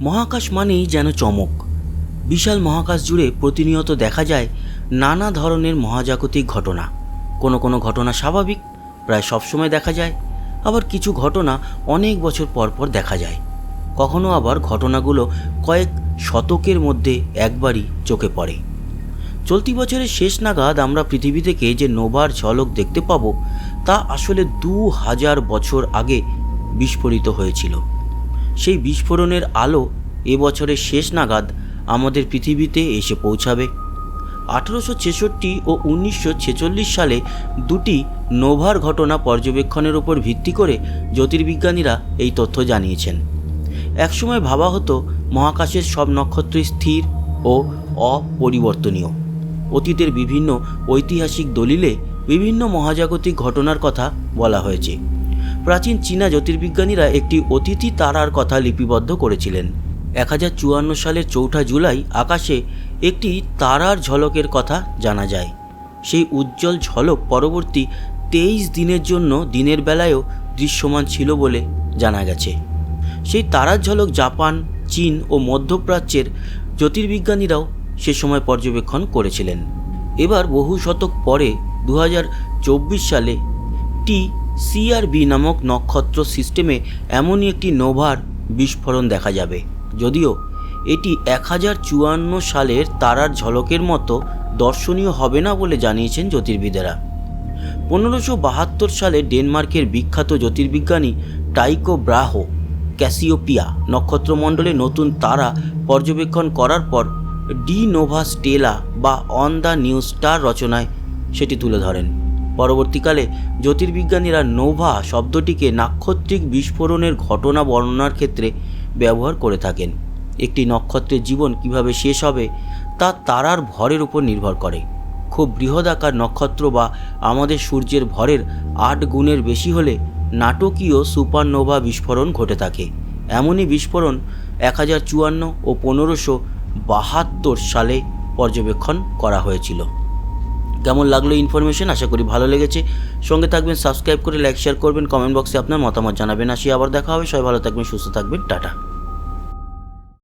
মহাকাশ মানেই যেন চমক। বিশাল মহাকাশ জুড়ে প্রতিনিয়ত দেখা যায় নানা ধরনের মহাজাগতিক ঘটনা। কোনো কোনো ঘটনা স্বাভাবিক, প্রায় সবসময় দেখা যায়। আবার কিছু ঘটনা অনেক বছর পর পর দেখা যায়। কখনো আবার ঘটনাগুলো কয়েক শতকের মধ্যে একবারই চোখে পড়ে। চলতি বছরের শেষ নাগাদ আমরা পৃথিবী থেকে যে নোবার ঝলক দেখতে পাবো, তা আসলে দু হাজার বছর আগে বিস্ফোরিত হয়েছিল। সেই বিস্ফোরণের আলো এবছরের শেষ নাগাদ আমাদের পৃথিবীতে এসে পৌঁছাবে। আঠেরোশো ছেষট্টি ও উনিশশো ছেচল্লিশ সালে দুটি নোভার ঘটনা পর্যবেক্ষণের উপর ভিত্তি করে জ্যোতির্বিজ্ঞানীরা এই তথ্য জানিয়েছেন। একসময় ভাবা হতো মহাকাশের সব নক্ষত্রই স্থির ও অপরিবর্তনীয়। অতীতের বিভিন্ন ঐতিহাসিক দলিলে বিভিন্ন মহাজাগতিক ঘটনার কথা বলা হয়েছে। প্রাচীন চীনা জ্যোতির্বিজ্ঞানীরা একটি অতিথি তারার কথা লিপিবদ্ধ করেছিলেন। এক হাজার চুয়ান্ন সালের চৌঠা জুলাই আকাশে একটি তারার ঝলকের কথা জানা যায়। সেই উজ্জ্বল ঝলক পরবর্তী তেইশ দিনের জন্য দিনের বেলায়ও দৃশ্যমান ছিল বলে জানা গেছে। সেই তারার ঝলক জাপান, চীন ও মধ্যপ্রাচ্যের জ্যোতির্বিজ্ঞানীরাও সে সময় পর্যবেক্ষণ করেছিলেন। এবার বহু শতক পরে দু হাজার চব্বিশ সালে টি সিআরবি নামক নক্ষত্র সিস্টেমে এমনই একটি নোভার বিস্ফোরণ দেখা যাবে। যদিও এটি এক হাজার চুয়ান্ন সালের তারার ঝলকের মতো দর্শনীয় হবে না বলে জানিয়েছেন জ্যোতির্বিদেরা। পনেরোশো বাহাত্তর সালে ডেনমার্কের বিখ্যাত জ্যোতির্বিজ্ঞানী টাইকো ব্রাহো ক্যাসিওপিয়া নক্ষত্রমণ্ডলে নতুন তারা পর্যবেক্ষণ করার পর ডি নোভা স্টেলা বা অন দ্য নিউ স্টার রচনায় সেটি তুলে ধরেন। পরবর্তীকালে জ্যোতির্বিজ্ঞানীরা নোভা শব্দটিকে নাক্ষত্রিক বিস্ফোরণের ঘটনা বর্ণনার ক্ষেত্রে ব্যবহার করে থাকেন। একটি নক্ষত্রের জীবন কীভাবে শেষ হবে তা তারার ভরের উপর নির্ভর করে। খুব বৃহদাকার নক্ষত্র বা আমাদের সূর্যের ভরের আট গুণের বেশি হলে নাটকীয় সুপারনোভা বিস্ফোরণ ঘটে থাকে। এমনই বিস্ফোরণ এক হাজার চুয়ান্ন ও পনেরোশো বাহাত্তর সালে পর্যবেক্ষণ করা হয়েছিল। কেমন লাগল ইনফরমেশন আশা করি ভালো লেগেছে। সঙ্গে থাকবেন সাবস্ক্রাইব করে লাইক শেয়ার করবেন কমেন্ট বক্সে আপনার মতামত জানাবেন। আসি আবার দেখা হবে। সবাই ভালো থাকবেন, সুস্থ থাকবেন। টাটা।